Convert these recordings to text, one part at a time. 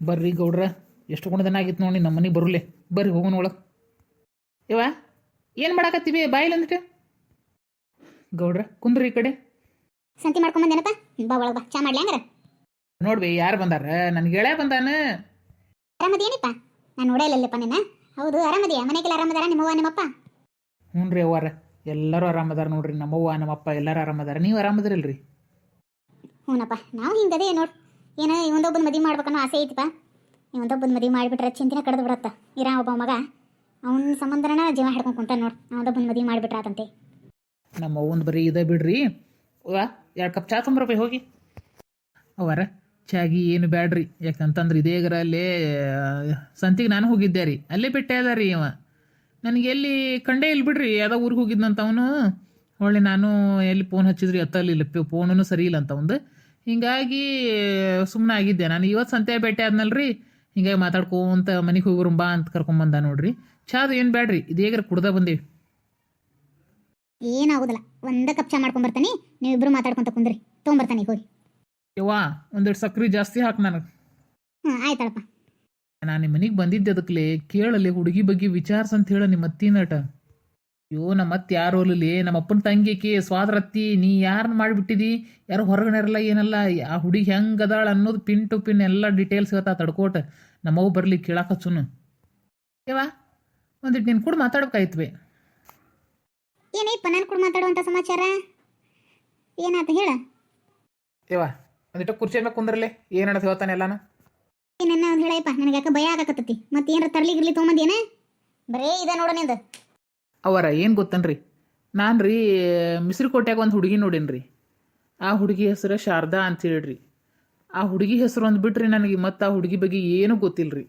ಬರ್ರಿ ಗೌಡ್ರ ಎಷ್ಟು ಗುಣದನಾಗಿತ್ತು ನೋಡಿ ನಮ್ಮ ಮನೆಗೆ ಬರುಲೆ. ಬರ್ರಿ ಹೋಗೋಣ ಒಳಗೆ. ಇವ ಏನು ಮಾಡಾಕತ್ತೀವಿ? ಬಾಯಿಲ್ ಅಂದ್ಬಿಟ್ಟು ಗೌಡ್ರ ಕುಂದ್ರಿ ಈ ಕಡೆ. ಸಂತಿ ಮಾಡ್ಕೊಂಬಂದೇನಪ್ಪ ಬಾ ಒಳಗೆ ಬಾ ಚಾ ಮಾಡ್ಲಿ ಹಂಗಾರ. ನೋಡ್ಬಿ ಯಾರು ಬಂದಾರ? ನನ್ಗೆ ಗೆಳೆಯ ಬಂದಾನ. ಆರಾಮದೇನಿಪ್ಪ? ನಾನು ನೋಡೇ ನಿನ್ನ. ಹೌದು ಆರಾಮದಿಯಾ? ಮನೆಗೆಲ್ಲ ಆರಾಮದಾರ ನಿಮ್ಮವ್ವ ನಿಮ್ಮಪ್ಪ? ಹ್ಞೂ ರೀ ಅವ್ವಾರ. ಎಲ್ಲರೂ ಆರಾಮದಾರ ನೋಡ್ರಿ ನಮ್ಮವ್ವ ನಮ್ಮಪ್ಪ ಎಲ್ಲರೂ ಆರಾಮದಾರ. ನೀವು ಆರಾಮದಿರಲ್ರಿ? ಹ್ಞೂನಪ್ಪ ನಾವು ಹಿಂಗದೇ ನೋಡು. ಏನು ಇವೊಂದೊಬ್ಬನ ಮದುವೆ ಮಾಡ್ಬೇಕನ್ನೋ ಆಸೆ ಐತಿಪ್ಪ ಇವೊಂದೊಬ್ಬನ ಮದುವೆ ಮಾಡಿಬಿಟ್ರೆ ಚಿಂತಿನ ಕಡ್ದು ಬಿಡತ್ತ. ಇರ ಒಬ್ಬ ಮಗ, ಅವನ ಸಂಬಂಧನ ಜೀವ ಹಿಡ್ಕೊಂಡು ಕುಂತ ನೋಡಿ. ಅವನೊಬ್ಬನ ಮದುವೆ ಮಾಡಿಬಿಟ್ರಾತಂತೆ. ನಮ್ಮ ಅವ್ವಂದು ಬರೀ ಇದೇ ಬಿಡ್ರಿ. ವಾ ಎರಡು ಕಪ್ ಚಾ ತೊಂಬರಪ್ಪ ಹೋಗಿ. ಅವರ ಚಾಗಿ ಏನು ಬ್ಯಾಡ್ರಿ. ಯಾಕಂತಂದ್ರೆ ಇದೇಗರ ಅಲ್ಲೇ, ಸಂತಿಗೆ ನಾನು ಹೋಗಿದ್ದೆ ರೀ. ಅಲ್ಲೇ ಬಿಟ್ಟೆ ಅದ ರೀ ಇವ. ನನಗೆ ಎಲ್ಲಿ ಕಂಡೇ ಇಲ್ಲ ಬಿಡ್ರಿ. ಯಾವ್ದೋ ಊರಿಗೆ ಹೋಗಿದ್ನಂತ ಅವನು. ಹೊಳ್ಳಿ ನಾನು ಎಲ್ಲಿ ಫೋನ್ ಹಚ್ಚಿದ್ರಿ ಎತ್ತಲಿಲ್ಲ ಫೋನೂ ಸರಿ ಇಲ್ಲ ಅಂತ ಒಂದು ಹಿಂಗಾಗಿ ಸುಮ್ಮನೆ ಆಗಿದ್ದೆ ನಾನು. ಇವತ್ತು ಸಂತೆ ಭೇಟಿ ಆದ್ನಲ್ರಿ ಹಿಂಗಾಗಿ ಮಾತಾಡ್ಕೊಂತ ಮನೆಗೆ ಹೋಗ್ರು ಬಾ ಅಂತ ಕರ್ಕೊಂಬಂದ ನೋಡ್ರಿ. ಚಾದು ಏನು ಬ್ಯಾಡ್ರಿ ಇದೇಗ್ರ ಕುಡ್ದ ಬಂದೇವಿ? ಏನಾಗೋದಿಲ್ಲ ಒಂದ ಕಪ್ ಚಾ ಮಾಡ್ಕೊಂಡ್ ಬರ್ತಾನೆ ನೀವಿಬ್ರು ಮಾತಾಡ್ಕೊಂತ ಕುಂದ್ರಿ ತೊಗೊಂಬರ್ತಾನೆ ಹೋಗಿ. ಯವ್ವಾ ಒಂದೆರಡು ಸಕ್ರೆ ಜಾಸ್ತಿ ಹಾಕಿ ನನಗೆ. ಹ್ಞೂ ಆಯ್ತಳಪ್ಪ. ನಾನು ನಿಮ್ಮ ಮನೆಗೆ ಬಂದಿದ್ದೆ ಅದಕ್ಕೆ ಕೇಳಲಿ ಹುಡುಗಿ ಬಗ್ಗೆ ವಿಚಾರಿಸಂತ ಅಂತ ಹೇಳ ನಿಮ್ಮ ಅತ್ತಿನಟ ಅಯ್ಯೋ ನಮ್ಮ ಅತ್ತೆ ಯಾರು ಅಲ್ಲಿ ನಮ್ಮ ಅಪ್ಪನ ತಂಗಿಕಿ ಸ್ವಾದ್ರತ್ತಿ ನೀ ಯಾರನ್ನ ಮಾಡಿಬಿಟ್ಟಿದಿ? ಯಾರು ಹೊರಗಡೆ ಇರಲ್ಲ ಏನಲ್ಲ? ಆ ಹುಡುಗಿ ಹೆಂಗೆ ಅದಾಳ ಅನ್ನೋದು ಪಿನ್ ಟು ಪಿನ್ ಎಲ್ಲ ಡೀಟೇಲ್ಸ್ ಇವತ್ತ ತಡ್ಕೋಟ ನಮ್ಮವು ಬರಲಿ ಕೇಳಾಕ ಹಚ್ಚುನು. ಏವಾ ಒಂದಿಟ್ಟು ನೀನು ಕೂಡ ಮಾತಾಡ್ಬೇಕಾಯ್ತು ಏನೈಪ್ಪ ನಾನು ಕೂಡ ಮಾತಾಡುವಂಥ ಸಮಾಚಾರ? ಏನಾಯ್ತು ಹೇಳ. ಏವಾ ಒಂದಿಟ್ಟು ಕುರ್ಚಿ ಮೇಲೆ ಕುಂದ್ರಲೆ. ಏನಡ ಹೇಳ್ತಾನೆ ಎಲ್ಲಾನು? ನನ್ನ ಒಂದು ಹೇಳಯ್ಯಪ್ಪ ನನಗೆ ಯಾಕೆ ಭಯ ಆಗಕತ್ತತಿ. ಮತ್ತೆ ಏನಾರ ತರ್ಲಿ ಗಿರ್ಲಿ ತೊಗೊಂಬಂದೇನ ಬರೇ ಇದೆ ನೋಡ ನಿಂದು. ಅವರ, ಏನು ಗೊತ್ತನ್ರಿ? ನಾನು ರೀ ಮಿಸ್ರಿಕೋಟ್ಯಾಗ ಒಂದು ಹುಡುಗಿ ನೋಡೇನ್ರಿ. ಆ ಹುಡುಗಿ ಹೆಸರು ಶಾರದಾ ಅಂತ ಹೇಳ್ರಿ. ಆ ಹುಡುಗಿ ಹೆಸರು ಒಂದು ಬಿಟ್ರಿ ನನಗೆ ಮತ್ತು ಆ ಹುಡುಗಿ ಬಗ್ಗೆ ಏನೂ ಗೊತ್ತಿಲ್ಲರಿ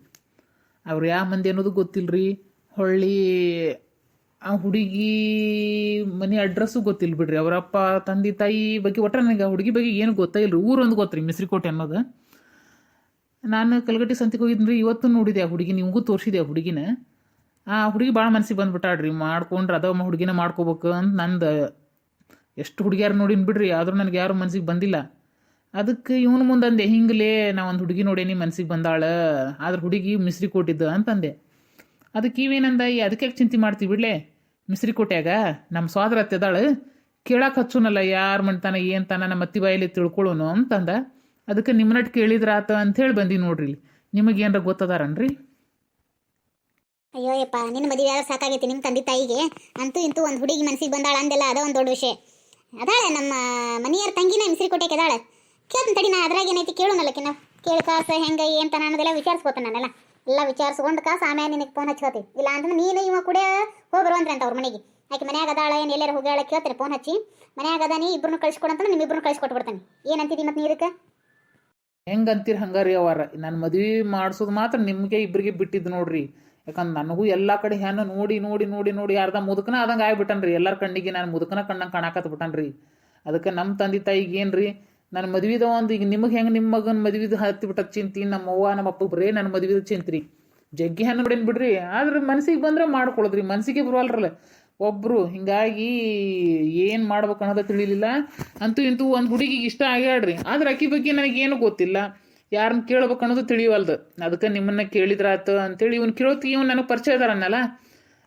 ಅವ್ರು ಯಾವ ಮಂದಿ ಅನ್ನೋದು ಗೊತ್ತಿಲ್ಲರಿ ಹೊಳ್ಳಿ ಆ ಹುಡುಗಿ ಮನೆ ಅಡ್ರೆಸ್ಸು ಗೊತ್ತಿಲ್ಲ ಬಿಡ್ರಿ. ಅವರಪ್ಪ ತಂದೆ, ತಾಯಿ ಬಗ್ಗೆ ಒಟ್ಟರೆ ನನಗೆ ಆ ಹುಡುಗಿ ಬಗ್ಗೆ ಏನು ಗೊತ್ತೇ ಇಲ್ಲರಿ ಊರೊಂದು ಗೊತ್ತ್ರಿ, ಮಿಸ್ರಿಕೋಟೆ ಅನ್ನೋದು. ನಾನು ಕಲ್ಗಟ್ಟಿ ಸಂತಿಗೆ ರೀ ಇವತ್ತು ನೋಡಿದೆ ಆ ಹುಡುಗಿ, ನಿಮಗೂ ತೋರಿಸಿದೆ ಆ ಹುಡುಗಿನ. ಆ ಹುಡುಗಿ ಭಾಳ ಮನಸ್ಸಿಗೆ ಬಂದುಬಿಟ್ಟಾಡ್ರಿ ಮಾಡ್ಕೊಂಡ್ರೆ ಅದ ಹುಡುಗಿನ ಮಾಡ್ಕೋಬೇಕು ಅಂತ ನಂದು. ಎಷ್ಟು ಹುಡುಗಿಯಾರು ನೋಡಿನ ಬಿಡ್ರಿ, ಆದರೂ ನನಗೆ ಯಾರು ಮನಸ್ಸಿಗೆ ಬಂದಿಲ್ಲ. ಅದಕ್ಕೆ ಇವನು ಮುಂದಂದೆ ಹಿಂಗಲೇ ನಾ ಒಂದು ಹುಡುಗಿ ನೋಡೇನಿ ಮನ್ಸಿಗೆ ಬಂದಾಳ, ಆದ್ರೆ ಹುಡುಗಿ ಮಿಸ್ರಿ ಕೊಟ್ಟಿದ್ದು ಅಂತಂದೆ ಅದಕ್ಕೆ ಇವೇನಂದ ಈ ಅದಕ್ಕೆ ಚಿಂತೆ ಮಾಡ್ತೀವಿ ಬಿಡ್ಲೆ? ಮಿಸ್ರಿ ಕೊಟ್ಯಾಗ ನಮ್ಮ ಸ್ವಾದ್ರ ಅತ್ತೆದಾಳು ಕೇಳಕ್ಕೆ ಹಚ್ಚುನಲ್ಲ ಯಾರು ಮಾಡ್ತಾನ, ಏನು ತಾನ ನಮ್ಮ ಅತ್ತಿ ಬಾಯಲ್ಲಿ ತಿಳ್ಕೊಳ್ಳೋನು ಅಂತಂದ ಅದಕ್ಕೆ ನಿಮ್ಮನಟ್ ಕೇಳಿದ್ರಾತ ಅಂತ ಹೇಳಿ ಬಂದಿ ನೋಡ್ರಿ ಇಲ್ಲಿ. ನಿಮಗೆ ಏನಾರ ಗೊತ್ತದಾರನ್ರಿ? ಅಯ್ಯೋ ಯಪ್ಪ ನಿನ್ನ ಮದುವೆ ಆದ್ರೆ ಸಾಕಾಗೈತಿ ನಿಮ್ಮ ತಂದೆ ತಾಯಿಗೆ. ಅಂತೂ ಇಂತೂ ಒಂದು ಹುಡುಗಿ ಮನಸ್ಸಿಗೆ ಬಂದಾಳ ಅಂದೆಲ್ಲ ಅದ ಒಂದು ದೊಡ್ಡ ವಿಷಯ. ಅದಾಳೆ ನಮ್ಮ ಮನೆಯವ್ರ ತಂಗಿನ ಮಿಸ್ರಿ ಕೊಟ್ಟೆ ಅದಾಳೆ ಕೇಳ್ತೀನಿ ತಡಿ, ನಾ ಅದ್ರಾಗ ಏನೈತಿ ಕೇಳೋನಲ್ಲಕ್ಕೆ ನಾವು ಕೇಳು ಕಾಸು ಹೆಂಗೆ ಅಂತ ಅನ್ನೋದೆಲ್ಲ ವಿಚಾರಿಸ್ಕೋತಾನೆ ನಾನೆಲ್ಲ. ಎಲ್ಲ ವಿಚಾರಿಸ್ಕೊಂಡು ಕಾಸು ಆಮೇಲೆ ನಿನಗೆ ಫೋನ್ ಹಚ್ಕೋತಿ. ಇಲ್ಲ ಅಂದ್ರೆ ನೀನು ಇವ ಕೂಡ ಹೋಗ್ಬರು ಅಂತ ಅವ್ರ ಮನೆಗೆ. ಆಕೆ ಮನೆಯಾಗ ಅದಾಳ, ಏನು ಎಲ್ಲಾರು ಹೋಗ್ಯಾಳ ಕೇಳ್ತಾರೆ ಫೋನ್ ಹಚ್ಚಿ. ಮನ್ಯಾಗ ಅದಾನಿ ಇಬ್ಬರನ್ನು ಕಳ್ಸಿಕೊಡಂತ ನಿಮ್ಮಿಬ್ಬರನ್ನು ಕಳ್ಸಿಕೊಟ್ಬಿಡ್ತಾನೆ. ಏನಂತಿದಿ ಮತ್ತೆ ನೀರಕ್ಕೆ ಹೆಂಗಂತೀರಿ ಹಂಗಾರಿ ಅವರ ನಾನು ಮದುವೆ ಮಾಡಿಸೋದು ಮಾತ್ರ ನಿಮಗೆ ಇಬ್ಬರಿಗೆ ಬಿಟ್ಟಿದ್ದು ನೋಡ್ರಿ. ಯಾಕಂದ್ರೆ ನನಗೂ ಎಲ್ಲ ಕಡೆ ಹೆಣ್ಣು ನೋಡಿ ನೋಡಿ ನೋಡಿ ನೋಡಿ ಅರ್ಧ ಮುದುಕನ ಆದಂಗೆ ಆಗ್ಬಿಟ್ಟನ್ರಿ. ಎಲ್ಲರ ಕಣ್ಣಿಗೆ ನಾನು ಮುದುಕನ ಕಣ್ಣಂಗೆ ಕಾಣಕತ್ ಬಿಟ್ಟನ್ರಿ. ಅದಕ್ಕೆ ನಮ್ಮ ತಂದೆ ತಾಯಿಗೆ ರೀ ನನ್ನ ಮದ್ವಿದ ಒಂದು ಈಗ ನಿಮಗೆ ಹೆಂಗೆ ನಿಮ್ಮ ಮಗನ ಮದುವೆದು ಹತ್ತಿ ಚಿಂತಿ ನಮ್ಮ ಅವ್ವ ನಮ್ಮ ಅಪ್ಪ ಬರೇ ನನ್ನ ಮದ್ವಿದ ಚಿಂತ್ರಿ. ಜಗ್ಗಿ ಹೆಣ್ಣು ಬಿಡೇನು ಬಿಡ್ರಿ. ಆದ್ರೆ ಮನ್ಸಿಗೆ ಬಂದ್ರೆ ಮಾಡ್ಕೊಳದ್ರಿ. ಮನ್ಸಿಗೆ ಬರುವಲ್ರಲ್ಲ. ಒಬ್ರು ಹಿಂಗಾಗಿ ಏನು ಮಾಡ್ಬೇಕು ಅನ್ನೋದು ತಿಳಿಲಿಲ್ಲ. ಅಂತೂ ಇಂತೂ ಒಂದು ಹುಡುಗಿಗೆ ಇಷ್ಟ ಆಗ್ಯಾಡ್ರಿ ಆದ್ರೆ ಅಕ್ಕಿ ಬಗ್ಗೆ ನನಗೇನು ಗೊತ್ತಿಲ್ಲ. ಯಾರನ್ನ ಕೇಳ್ಬೇಕು ಅನ್ನೋದು ತಿಳಿಯವಲ್ದು ಅದಕ್ಕೆ ನಿಮ್ಮನ್ನ ಕೇಳಿದ್ರಾತು ಅಂತೇಳಿ ಇವ್ನು ಕೇಳೋತ್ತಿಗೆ ಇವ್ನು ನನಗೆ ಪರಿಚಯ ಇದಾರನ್ನಲ್ಲ.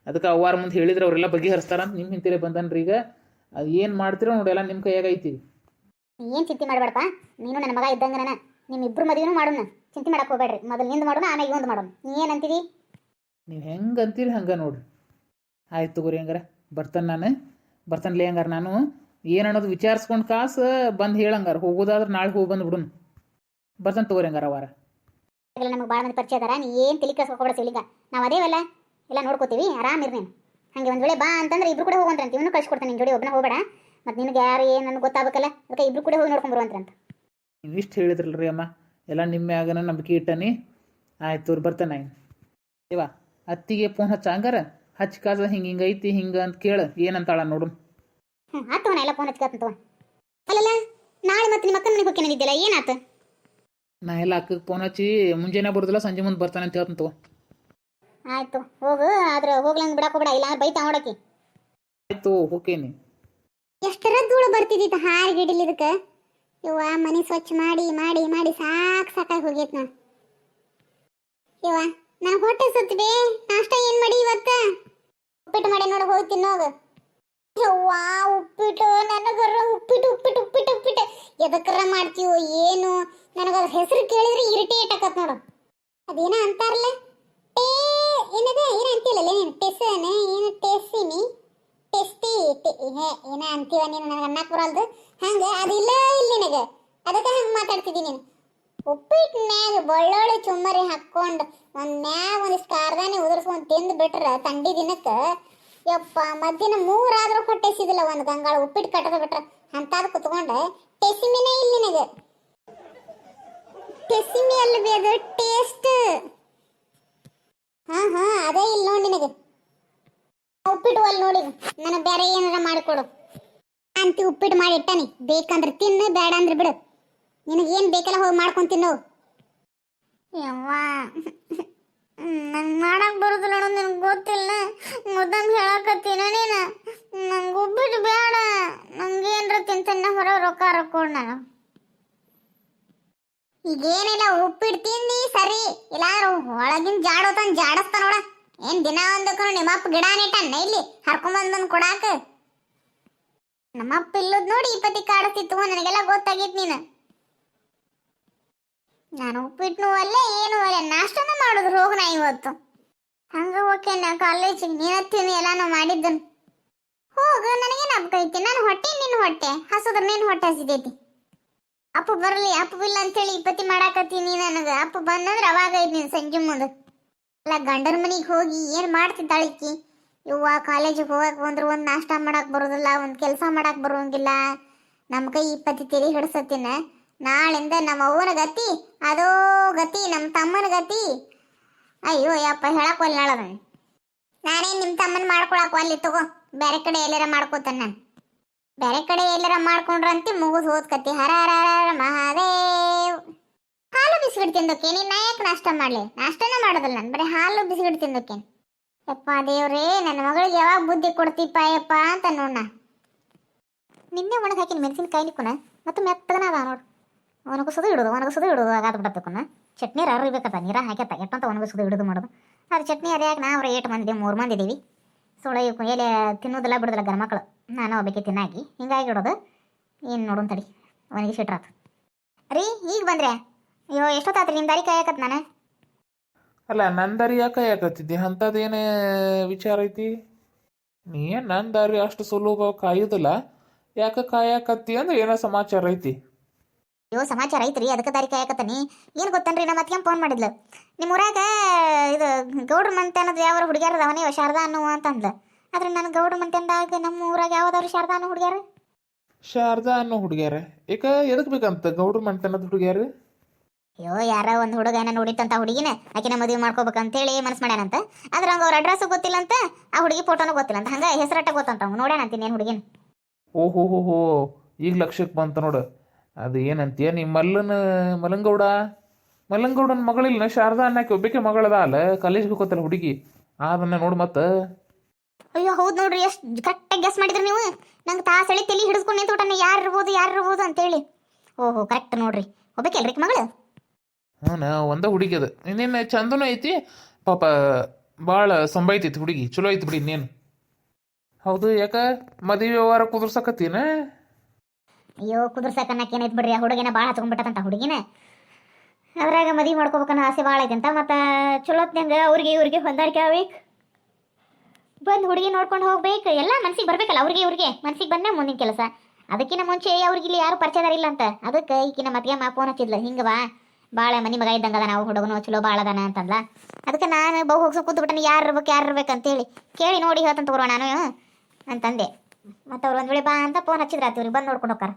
ಅದಕ್ಕೆ ಅವ್ವಾರ ಮುಂದೆ ಹೇಳಿದ್ರೆ ಅವರೆಲ್ಲ ಬಗೆಹರಿಸ್ತಾರ ಅಂತ ನಿಮ್ಮ ಹಿಂತಿರೇ ಬಂದನ್ರಿ ಈಗ. ಅದು ಏನು ಮಾಡ್ತೀರೋ ನೋಡಿ ಎಲ್ಲ ನಿಮ್ಮ ಕೈಯಾಗ ಐತಿ. ಏನು ಚಿಂತೆ ಮಾಡಬೇಡಪ್ಪ. ನೀನು ನನ್ನ ಮಗ ಇದ್ದಂಗೆ ನನ್ನ ನಿಮ್ಮಿಬ್ರು ಮದುವೆನೂ ಮಾಡೋಣ. ಚಿಂತೆ ಮಾಡಕ್ಕೆ ಹೋಗ್ಬೇಡ್ರಿ. ಮೊದಲು ನಿಂದು ಮಾಡೋಣ ಆಮೇಲೆ ಇವಂದು ಮಾಡೋಣ. ನೀ ಅಂತೀರಿ? ನೀವು ಹೆಂಗೆ ಅಂತೀರಿ ಹಂಗೆ ನೋಡ್ರಿ ಆಯ್ತು ತಗೋರಿ ಹಂಗಾರ. ಬರ್ತಾನೆ ನಾನು. ಬರ್ತಾನಲೇ ಹಂಗಾರ ನಾನು. ಏನು ಅನ್ನೋದು ವಿಚಾರಿಸ್ಕೊಂಡು ಕಾಸು ಬಂದು ಹೇಳಂಗಾರ. ಹೋಗೋದಾದ್ರೆ ನಾಳೆ ಹೋಗಿ ಬಂದು ಬಿಡುನು. ಬರ್ತಾನೆ ತಗೋರಿ ಹಂಗಾರ ವಾರ ಇಲ್ಲ ನಮಗೆ ಭಾಳ ಮಂದಿ ಪರಿಚಯ ಅದಾರ ನೀ ಏನು ತಲೆ ಕೆಡ್ಸ್ಕೊಬೇಡ ಸಿಲಿಗ ನಾವು ಅದೇವಲ್ಲ ಎಲ್ಲ ನೋಡ್ಕೋತೀವಿ ಆರಾಮ ನೀನು. ಹಂಗೆ ಒಂದು ವೇಳೆ ಬಾ ಅಂತಂದ್ರೆ ಇಬ್ರು ಕೂಡ ಹೋಗಂತ್ರಂತ ಇವನು ಕಳ್ಸಿಕೊಡ್ತಾನೆ ನಿನ್ನ ಜೋಡಿ ಒಬ್ಬನ ಹೋಗಬೇಡ. ಮತ್ತು ನಿನಗೆ ಯಾರು ಏನು ನನಗೆ ಗೊತ್ತಾಗಬೇಕಲ್ಲ ಅದಕ್ಕೆ ಇಬ್ರು ಕೂಡ ಹೋಗಿ ನೋಡ್ಕೊಂಡು ಅಂತ. ನೀವು ಇಷ್ಟು ಹೇಳಿದ್ರಲ್ರಿ ಅಮ್ಮ ಎಲ್ಲ ನಿಮ್ಮ ಆಗನ ನಂಬಿಕೆ ಇಟ್ಟನಿ. ಆಯ್ತು ತೋರಿ ಬರ್ತಾನೆ ಇವ ಅತ್ತಿಗೆ ಫೋನ್ ಹಚ್ಚ ಹಂಗಾರ ಹಚ್ಚಿ ಕಾಸ ಹಿಂಗೆ ಹಿಂಗೆ ಐತಿ ಹಿಂಗೆ ಅಂತ ಕೇಳು ಏನಂತಾಳ ನೋಡು. ಹ್ಞೂ ಆತು ಎಲ್ಲ ಫೋನ್ ಹಚ್ಕತ್ತಂತ ಅಲ್ಲಲ್ಲ ನಾಳೆ ಮತ್ತೆ ನಿಮ್ಮ ಅಕ್ಕನ ಮನೆಗೆ ಹೋಗಿ ನಂದಿದ್ದಿಲ್ಲ ಏನಾತು? ನಾ ಎಲ್ಲ ಅಕ್ಕಗೆ ಫೋನ್ ಹಚ್ಚಿ ಮುಂಜಾನೆ ಬರೋದಿಲ್ಲ ಸಂಜೆ ಮುಂದೆ ಬರ್ತಾನೆ ಅಂತ ಹೇಳ್ತಂತ ಆಯ್ತು ಹೋಗು ಆದ್ರೆ ಹೋಗ್ಲಂಗ್ ಬಿಡಕ್ ಹೋಗ್ಬೇಡ ಇಲ್ಲ ಬೈತಾ ಹೊಡಕಿ ಆಯ್ತು ಹೋಕೇನಿ. ಎಷ್ಟರ ಧೂಳು ಬರ್ತಿದ್ದಿತ್ತು ಹಾರ್ ಗಿಡಲಿ ಇದಕ್ಕೆ. ಇವ್ವ ಮನೆ ಸ್ವಚ್ಛ ಮಾಡಿ ಮಾಡಿ ಮಾಡಿ ಸಾಕ್ ಸಾಕಾಗಿ ಹೋಗೈತ್ ನಾ ಇವ ನಾ ಹೊಟ್ಟೆ ಸುತ್ತಿದೆ ನಾಷ್ಟ ಏನ್ ಮಾಡಿ ಇವತ್ತ? ಉಪ್ಪಿಟ್ಟು ಮಾಡಿ ನೋಡಿ ಹೋಗಿ ತಿನ್ನೋಗ ಯವ್ವಾ ಉಪ್ಪಿಟ್ಟು ನನಗರ ಉಪ್ಪಿಟ್ಟು ಉಪ್ಪಿಟ್ಟು ಉಪ್ಪಿಟ್ಟು ಉಪ್ಪಿಟ್ಟು. ಎದಕ್ಕರ ಮಾಡ್ತೀವೋ ಏನು? ನನಗ ಅದ್ರ ಹೆಸರು ಕೇಳಿದ್ರೆ ಇರಿಟೇಟ್ ಆಕತ್ ನೋಡು. ಅದೇನ ಅಂತಾರಲ್ಲ? ಟೇ, ಏನದ? ಏನ ಅಂತಿಲ್ಲ ನೀನು? ಟೆಸನ ಏನು ಟೆಸಿನಿ ಟೆಸ್ಟಿ ಹೇ, ಏನ ಅಂತೀವ ನೀನು? ನನಗೆ ಅನ್ನಕ್ ಬರಲ್ದು. ಹಂಗೆ, ಅದಿಲ್ಲ ಇಲ್ಲ ನಿನಗೆ. ಅದಕ್ಕೆ ಹಂಗೆ ಮಾತಾಡ್ತಿದ್ದೀನಿ ನೀನು. ಉಪ್ಪಿಟ್ಟು ಮ್ಯಾಗ ಬೆಳ್ಳುಳ್ಳಿ ಚುಮ್ಮರಿ ಹಾಕ್ಕೊಂಡು ಒಂದು ಮ್ಯಾಗ ಒಂದು ಸ್ಕಾರ್ದಾನೆ ಉದುರ್ಸ್ಕೊಂಡು ತಿಂದು ಬಿಟ್ರೆ ತಂಡಿ ದಿನಕ್ಕೆ, ಯಪ್ಪ, ಮಧ್ಯಾಹ್ನ ಮೂರಾದರೂ ಕೊಟ್ಟೆಸಿದಿಲ್ಲ ಒಂದು ಗಂಗಾಳ ಉಪ್ಪಿಟ್ಟು ಕಟ್ಟದ ಬಿಟ್ರ. ಅಂತಾದ್ ಕುತ್ಕೊಂಡೆ. ಟೆಸಿಮಿನೇ ಇಲ್ಲ ನಿನಗೆ. ಟೆಸಿಮಿ ಅಲ್ಲ ಬಿ ಅದು ಟೇಸ್ಟ್ ಹಾ ಹಾ, ಅದೇ ಇಲ್ಲ ನೋಡಿ ನಿನಗೆ. ಉಪ್ಪಿಟ್ಟು ಅಲ್ಲಿ ನೋಡಿ, ನನಗೆ ಬೇರೆ ಏನಾರ ಮಾಡಿಕೊಡು. ಅಂತಿ ಉಪ್ಪಿಟ್ಟು ಮಾಡಿ ಇಟ್ಟಾನಿ. ಬೇಕಂದ್ರೆ ತಿನ್ನು, ಬೇಡ ಅಂದ್ರೆ ಬಿಡು. ನಿನಗೆ ಏನು ಬೇಕಲ್ಲ ಹೋಗಿ ಮಾಡ್ಕೊಂಡು ತಿನ್ನು. ಯವ್ವ. ನಂಗೆ ಮಾಡಕ್ ಬರುದಿಲ್ಲ ನೋಡು, ನಿನಗೆ ಗೊತ್ತಿಲ್ಲ. ಮುದ್ದಂಗೆ ಹೇಳಕತ್ತೀನ ನಂಗೆ ಉಪ್ಪಿಟ್ಟು ಬೇಡ. ನಂಗೆ ಏನರ ತಿಂತಾನೆ ಹೊರ ರೊಕ್ಕ ಕೊಡು ನಾನು. ಈಗೇನಿಲ್ಲ ಉಪ್ಪಿಟ್ಟು ತಿಂದಿ ಸರಿ. ಇಲ್ಲಾಂದ್ರೆ ಒಳಗಿನ ಜಾಡೋ ತಂದು ಜಾಡಸ್ತ ನೋಡ. ಏನ್ ದಿನ ಒಂದಕ್ಕೂ ನಿಮ್ಮಪ್ಪ ಗಿಡ ನೆಟ್ಟನ್ನ ಇಲ್ಲಿ? ಹರ್ಕೊಂಬಂದ್ ಬಂದ್ ಕೊಡಾಕ? ನಮ್ಮಪ್ಪ ಇಲ್ಲದ್ ನೋಡಿ ಇಪ್ಪತ್ತಿ ಕಾಡಿಸ್ತಿತ್ತು ನನಗೆಲ್ಲ ಗೊತ್ತಾಗಿತ್ತು ನೀನು. ನಾನು ಉಪ್ಪಿಟ್ಟು ಅಲ್ಲೇ, ಏನು ಅಲ್ಲ, ನಾಷ್ಟನ ಮಾಡುದು ಹೋಗ ನಾ ಇವತ್ತು. ಹಂಗ ಓಕೆ ನಾ ಕಾಲೇಜಿಗೆ ನೀನತ್ತೀನಿ ಎಲ್ಲಾನು ಮಾಡಿದ್ದನು. ಹೋಗ ನನಗೇನು ಅಪ್ಕೈತಿ ನಾನು ಹೊಟ್ಟೆ ನಿನ್ನ ಹೊಟ್ಟೆ, ಹಸದ್ರ ನಿನ್ನ ಹೊಟ್ಟೆ ಹಸಿದೈತಿ ಅಪ್ಪ ಬರಲಿ, ಅಪ್ಪ ಇಲ್ಲ ಅಂತೇಳಿ ಇಪ್ಪತ್ತಿ ಮಾಡಾಕತ್ತೀನಿ ನನಗೆ. ಅಪ್ಪ ಬಂದಂದ್ರೆ ಅವಾಗ ನೀನು ಸಂಜೆ ಮುಂದೆ. ಅಲ್ಲ ಗಂಡನ ಮನೆಗೆ ಹೋಗಿ ಏನು ಮಾಡ್ತಿದ್ದಾಳಿಕ್ಕಿ ಇವ್ವ ಕಾಲೇಜಿಗೆ ಹೋಗಕ್ಕೆ ಬಂದ್ರೆ ಒಂದು ನಾಷ್ಟ ಮಾಡಕ್ಕೆ ಬರೋದಿಲ್ಲ, ಒಂದು ಕೆಲಸ ಮಾಡಕ್ಕೆ ಬರೋಂಗಿಲ್ಲ ನಮ್ಮ ಕೈ ಇಪ್ಪತ್ತಿ ತೆರಿ ಹಿಡ್ಸತ್ತಿನ. ನಾಳಿಂದ ನಮ್ಮ ಅವ್ವನ ಗತಿ, ಅದೋ ಗತಿ ನಮ್ಮ ತಮ್ಮನ ಗತಿ. ಅಯ್ಯೋ ಯಪ್ಪ ಹೇಳಕ್ಕೆ ಒಲ್ಲಾಳ ನಾಳೆ ನಾನೇ ನಿಮ್ಮ ತಮ್ಮನ ಮಾಡ್ಕೊಳಕ್ ಒಲ್ಲಿ, ತಗೋ. ಬೇರೆ ಕಡೆ ಎಲ್ಲಾರ ಮಾಡ್ಕೋತಾನ. ಬೇರೆ ಕಡೆ ಎಲ್ಲರ ಮಾಡ್ಕೊಂಡ್ರಂತೆ ಮುಗಿದು ಹೋದ್ಕತಿ. ಹರ ಹರ ಹರ ಮಹಾದೇವ್. ಹಾಲು ಬಿಸ್ಕಿಟ್ ತಿಂದೋಕೆ? ನೀನ್ ನಾ ಯಾಕೆ ನಾಷ್ಟ ಮಾಡ್ಲಿ? ನಾಷ್ಟನೇ ಮಾಡೋದಲ್ಲ ನಾನು, ಬರೀ ಹಾಲು ಬಿಸ್ಕಿಟ್ ತಿಂದೋಕೆ. ಯಪ್ಪ ದೇವ್ರೇ, ನನ್ನ ಮಗಳಿಗೆ ಯಾವಾಗ ಬುದ್ಧಿ ಕೊಡ್ತೀಪ್ಪ, ಯಪ್ಪ ಅಂತ ನೋಡ ನಿನ್ನೆ ಒಣಗ ಹಾಕಿನ ಮೆಣಸಿನಕಾಯಿ ನಿಕ್ಕುನ ಮತ್ತು ಮೆತ್ತಗನ ಅದ ನೋಡು. ಒಣಗಿಸೋದು ಇಡೋದು ಒಣಗಿಸೋದು ಇಡೋದು ಆಗಾದ ಬಿಡತ್ತಕ್ಕನ. ಚಟ್ನಿ ಅರಿಬೇಕತ್ತ ನೀರ ಹಾಕ್ಯತ್ತ. ಎಷ್ಟಂತ ಒಣಗಿಸೋದು ಇಡೋದು ಮಾಡೋದು. ಅದು ಚಟ್ನಿ ಅದ್ಯಾಕೆ ನಾವು ಏಟ್ ಮಂದಿ, ಮೂರು ಮಂದಿ ಇದೀವಿ. ಸೊಳ್ಳೆ ಎಲೆ ತಿನ್ನೋದಿಲ್ಲ ಬಿಡೋದಿಲ್ಲ ಗಂಡ ಮಕ್ಕಳು ನಾನು ಒಬ್ಬಕ್ಕೆ ತಿನ್ನಾಗಿ ಹಿಂಗಾಗಿ ಇಡೋದು ಏನು ನೋಡೋನ್ ತಡಿ ಅವನಿಗೆ ಸಿಟ್ರಾತು ರೀ ಈಗ ಬಂದ್ರೆ? ಅಯ್ಯೋ ಎಷ್ಟೊತ್ತಾತ್ರಿ ನಿಮ್ಮ ದಾರಿ ಕಾಯಕತ್ ನಾನು? ಅಲ್ಲ ನನ್ನ ದಾರಿ ಯಾಕೆ ಯಾಕತ್ತಿದ್ದೆ ಅಂಥದ್ದೇನೇ ವಿಚಾರ ಐತಿ? ನೀ ಏನ್ ನನ್ನ ದಾರಿ ಅಷ್ಟು ಸುಲಭ ಕಾಯೋದಿಲ್ಲ? ಯಾಕೆ ಕಾಯಕತ್ತಿ ಅಂದ್ರೆ ಏನೋ ಸಮಾಚಾರ ಐತಿ. ಅಯ್ಯೋ ಸಮಾಚಾರ ಐತ್ರಿ ಅದಕ್ಕೆ ದಾರಿ ಕಾಯಕತ್ತಾನಿ ಏನು ಗೊತ್ತನ್ರಿ ನಮ್ಮ ಅತ್ತಿಗೆ ಫೋನ್ ಮಾಡಿದ್ಲು. ನಿಮ್ಮ ಊರಾಗ ಇದು ಗೌಡ್ರ ಮಂತೆ ಅನ್ನೋದು ಯಾವ ಹುಡುಗ್ಯಾರ ಅವನೇ ಶಾರದಾ ಅನ್ನುವ ಅಂತಂದ್ಲು. ಆದ್ರೆ ನಾನು ಗೌಡ ಮಂತ್ಯಂದಾಗ ನಮ್ಮ ಊರಾಗ ಯಾವ್ದಾದ್ರು ಶಾರದಾ ಅನ್ನೋ ಹುಡುಗ್ಯಾರ? ಶಾರದಾ ಅನ್ನೋ ಹುಡುಗ್ಯಾರ. ಏಕ ಎದಕ್ ಬೇಕಂತ ಗೌಡ್ರ ಮಂತನದ ಹುಡುಗ್ಯಾರ? ಅಯ್ಯೋ ಯಾರ ಒಂದು ಹುಡುಗ ಏನ ನೋಡಿತ್ತಂತ ಹುಡುಗಿನ ಆಕಿನ ಮದುವೆ ಮಾಡ್ಕೋಬೇಕಂತೇಳಿ ಮನಸ್ಸು ಮಾಡ್ಯಾನಂತ. ಆದ್ರೆ ಹಂಗ ಅವ್ರ ಅಡ್ರೆಸ್ ಗೊತ್ತಿಲ್ಲ ಅಂತ ಆ ಹುಡುಗಿ ಫೋಟೋನು ಗೊತ್ತಿಲ್ಲ ಅಂತ ಹಂಗ ಹೆಸರಟ್ಟ ಗೊತ್ತಂತ ಅವ್ನು ನೋಡ್ಯಾನಂತೀನಿ ಏನು ಹುಡುಗಿನ? ಓಹೋ ಹೋ ಹೋ ಈಗ ಲಕ್ಷಕ್ಕೆ ಬಂತ ನೋಡು. ಅದು ಏನಂತೀಯ ನೀ ಮಲ್ಲನ ಮಲಂಗೌಡ ಮಲಂಗೌಡನ ಮಗಳಿಲ್ಲ ಶಾರದಾ ಅನ್ನಕ್ಕೆ ಒಬ್ಬಕ್ಕೆ ಮಗಳದ ಅಲ್ಲ ಕಾಲೇಜ್ಗೆ ಹೋಗೋತಲ್ಲ ಹುಡುಗಿ. ಅದನ್ನ ನೋಡು ಮತ್ತೆ. ಅಯ್ಯೋ ಹೌದು ನೋಡ್ರಿ ಎಷ್ಟು ಕರೆಕ್ಟಾಗಿ ಗೆಸ್ ಮಾಡಿದ್ರಿ ನೀವು. ನಂಗೆ ತಾಸಳಿ ತಲೆ ಹಿಡಿಸ್ಕೊಂಡು ನಿಂತು ಯಾರು ಇರ್ಬೋದು ಯಾರು ಇರ್ಬೋದು ಅಂತೇಳಿ ಓಹೋ ಕರೆಕ್ಟ್ ನೋಡ್ರಿ. ಒಬ್ಬಕೆಲ್ರಿ ಮಗಳು? ಹ್ಞೂ ಒಂದ ಹುಡುಗಿ ಅದು. ಇನ್ನೇನು ಚಂದನೂ ಐತಿ. ಪಾಪ ಭಾಳ ಸಂಬೈತೈತಿ ಹುಡುಗಿ. ಚಲೋ ಐತಿ ಬಿಡಿ ಇನ್ನೇನು. ಹೌದು ಯಾಕ? ಮದುವೆ ವ್ಯವಹಾರ ಕುದುರ್ಸಕತ್ತೀನ? ಅಯ್ಯೋ ಕುದುರ್ಸಕ್ಕನ್ನಕ್ಕೆ ಏನೈತೆ ಬಿಡ್ರಿ? ಆ ಹುಡುಗಿನ ಭಾಳ ಹಚ್ಕೊಂಡ್ಬಿಟ್ಟದಂತ ಹುಡುಗಿನ? ಅದ್ರಾಗ ಮದುವೆ ಮಾಡ್ಕೋಬೇಕನ್ನೋ ಆಸೆ ಭಾಳ ಐತೆ ಅಂತ. ಮತ್ತು ಚಲೋತ್ನಂಗೆ ಅವ್ರಿಗೆ ಇವ್ರಿಗೆ ಹೊಂದಾಣಿಕೆ ಆಗ್ಬೇಕು. ಬಂದು ಹುಡುಗಿ ನೋಡ್ಕೊಂಡು ಹೋಗ್ಬೇಕು. ಎಲ್ಲ ಮನ್ಸಿಗೆ ಬರ್ಬೇಕಲ್ಲ ಅವ್ರಿಗೆ, ಇವ್ರಿಗೆ. ಮನ್ಸಿಗೆ ಬಂದ ಮುಂದಿನ ಕೆಲಸ. ಅದಕ್ಕಿಂತ ಮುಂಚೆ ಅವ್ರಿಗೆ ಇಲ್ಲಿ ಯಾರು ಪರಿಚಯದಾರ ಇಲ್ಲ ಅಂತ. ಅದಕ್ಕೆ ಈಕಿನ ಮದ್ಯ ಮಾ ಫೋನ್ ಹಚ್ಚಿದ್ಲ. ಹಿಂಗೆ ಬಾ. ಭಾಳ ಮನಿ ಮಗ ಇದ್ದಂಗೆ ಅದ ನಾವು ಹುಡುಗನು, ಚಲೋ ಭಾಳ ಅದಾನ ಅಂತಂದ್ಲ. ಅದಕ್ಕೆ ನಾನು ಬಹು ಹೋಗ್ಸೋ ಕೂತು ಬಿಟ್ಟೆ ಯಾರು ಇರ್ಬೇಕು ಯಾರು ಇರ್ಬೇಕು ಅಂತೇಳಿ ಕೇಳಿ ನೋಡಿ ಹೇಳ್ತಂತ ತಗೋಣ ನಾನು ಅಂತಂದೆ. ಮತ್ತು ಅವ್ರು ಒಂದು ವೇಳೆ ಬಾ ಅಂತ ಫೋನ್ ಹಚ್ಚಿದ್ರೆ ಆತಿವ್ರಿಗೆ ಬಂದು ನೋಡ್ಕೊಂಡು ಹೋಗಾರ